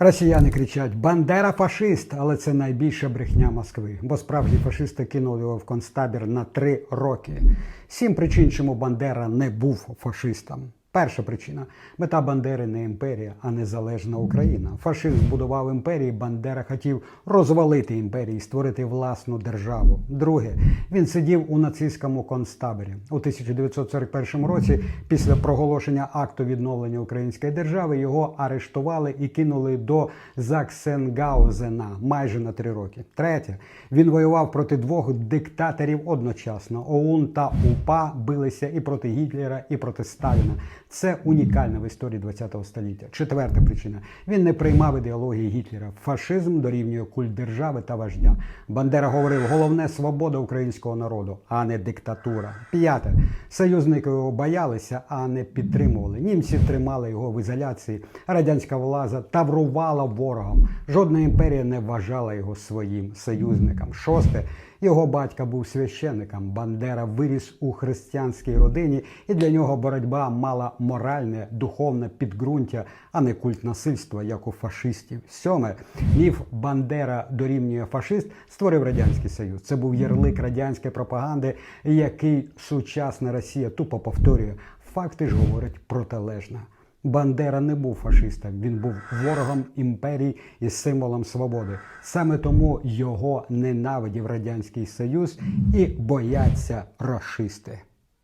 Росіяни кричать Бандера фашист, але це найбільша брехня Москви, бо справжні фашисти кинули його в концтабір на три роки. Сім причин, чому Бандера не був фашистом. Перша причина мета Бандери не імперія, а незалежна Україна. Фашизм будував імперії. Бандера хотів розвалити імперії, створити власну державу. Друге, він сидів у нацистському концтаборі у 1941 році. Після проголошення акту відновлення української держави його арештували і кинули до Заксенгаузена майже на три роки. Третє, він воював проти двох диктаторів одночасно. ОУН та УПА билися і проти Гітлера, і проти Сталіна. Це унікальне в історії ХХ століття. Четверта причина: він не приймав ідеології Гітлера. Фашизм дорівнює культ держави та вождя. Бандера говорив: головне свобода українського народу, а не диктатура. П'яте союзники його боялися, а не підтримували. Німці тримали його в ізоляції. Радянська влада таврувала ворогом. Жодна імперія не вважала його своїм союзником. Шосте. Його батько був священником. Бандера виріс у християнській родині, і для нього боротьба мала моральне, духовне підґрунтя, а не культ насильства, як у фашистів. Сьоме міф Бандера дорівнює фашист створив радянський союз. Це був ярлик радянської пропаганди, який сучасна Росія тупо повторює. Факти ж говорять протилежно. Бандера не був фашистом, він був ворогом імперії і символом свободи. Саме тому його ненавидів радянський союз і бояться рашисти.